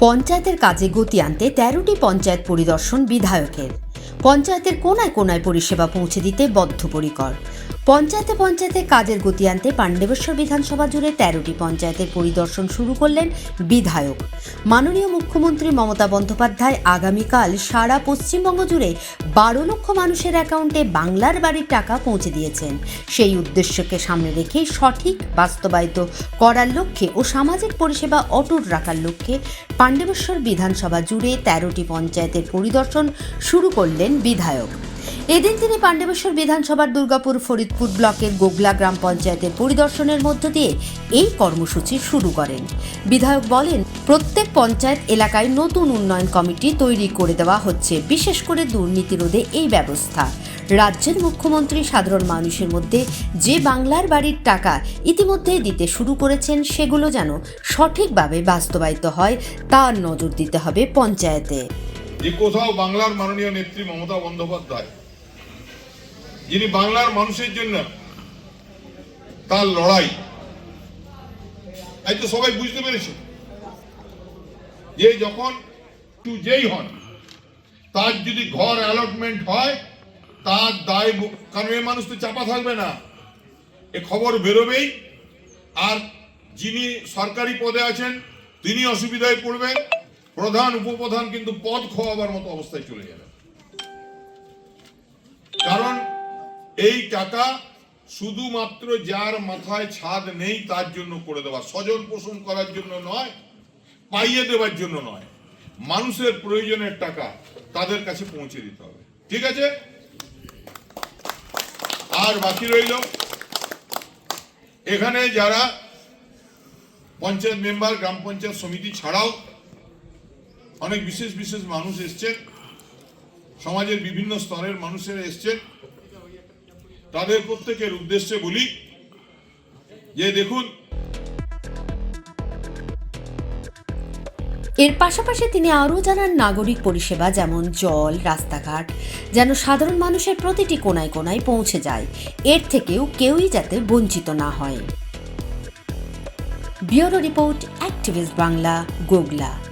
পঞ্চায়েতের কাজে গতি আনতে তেরোটি পঞ্চায়েত পরিদর্শন বিধায়কের। পঞ্চায়েতের কোনায় কোনায় পরিষেবা পৌঁছে দিতে বদ্ধপরিকর। পঞ্চায়েতে পঞ্চায়েতে কাজের গতি আনতে পাণ্ডবেশ্বর বিধানসভা জুড়ে তেরোটি পঞ্চায়েতের পরিদর্শন শুরু করলেন বিধায়ক। মাননীয় মুখ্যমন্ত্রী মমতা বন্দ্যোপাধ্যায় আগামীকাল সারা পশ্চিমবঙ্গ জুড়ে বারো লক্ষ মানুষের অ্যাকাউন্টে বাংলার বাড়ির টাকা পৌঁছে দিয়েছেন। সেই উদ্দেশ্যকে সামনে রেখেই সঠিক, বাস্তবায়িত করার লক্ষ্যে ও সামাজিক পরিষেবা অটুট রাখার লক্ষ্যে পাণ্ডবেশ্বর বিধানসভা জুড়ে তেরোটি পঞ্চায়েতের পরিদর্শন শুরু করলেন বিধায়ক। এদিন তিনি পাণ্ডবেশ্বর বিধানসভার দুর্গাপুর ফরিদপুর ব্লকের গোগলা গ্রাম পঞ্চায়েতের পরিদর্শনের মধ্য দিয়ে এই কর্মসূচি শুরু করেন। বিধায়ক বলেন, প্রত্যেক পঞ্চায়েত এলাকায় নতুন উন্নয়ন কমিটি তৈরি করে দেওয়া হচ্ছে, বিশেষ করে দুর্নীতি রোধে এই ব্যবস্থা। রাজ্যের মুখ্যমন্ত্রী সাধারণ মানুষের মধ্যে যে বাংলার বাড়ির টাকা ইতিমধ্যেই দিতে শুরু করেছেন, সেগুলো যেন সঠিকভাবে বাস্তবায়িত হয়, তার নজর দিতে হবে পঞ্চায়েতে। যে কোথাও বাংলার মাননীয় নেত্রী মমতা বন্দ্যোপাধ্যায়, যিনি বাংলার মানুষের জন্য তার লড়াই, তাই তো সবাই বুঝতে পেরেছে। যে যখন টু যেই হন, তার যদি ঘর অ্যালটমেন্ট হয়, তার দায় কারণ এ মানুষ তো চাপা থাকবে না। এ খবর বেরোবেই, আর যিনি সরকারি পদে আছেন, তিনি অসুবিধায় পড়বেন। প্রধান উপপ্রধান কিন্তু পদ খোয়াবার মতো অবস্থায় চলে যাবে কারণ এই টাকা শুধুমাত্র যার মাথায় ছাদ নেই তার জন্য করে দেওয়া, স্বজন পোষণ করার জন্য নয়, পাইয়ে দেওয়ার জন্য নয়। মানুষের প্রয়োজনের টাকা তাদের কাছে পৌঁছে দিতে হবে। ঠিক আছে? আর বাকি রইল, এখানে যারা পঞ্চায়েত মেম্বার, গ্রাম পঞ্চায়েত সমিতি ছাড়াও অনেক বিশেষ বিশেষ মানুষ এসছেন সমাজের বিভিন্ন স্তরের মানুষেরা এসছেন তাদের প্রত্যেকের উদ্দেশ্যে বলি যে দেখুন, এর পাশাপাশি তিনি আরও জানান, নাগরিক পরিষেবা যেমন জল, রাস্তাঘাট যেন সাধারণ মানুষের প্রতিটি কোনায় কোনায় পৌঁছে যায়। এর থেকেও কেউই যাতে বঞ্চিত না হয়। Bureau report, activist Bangla, Gogla.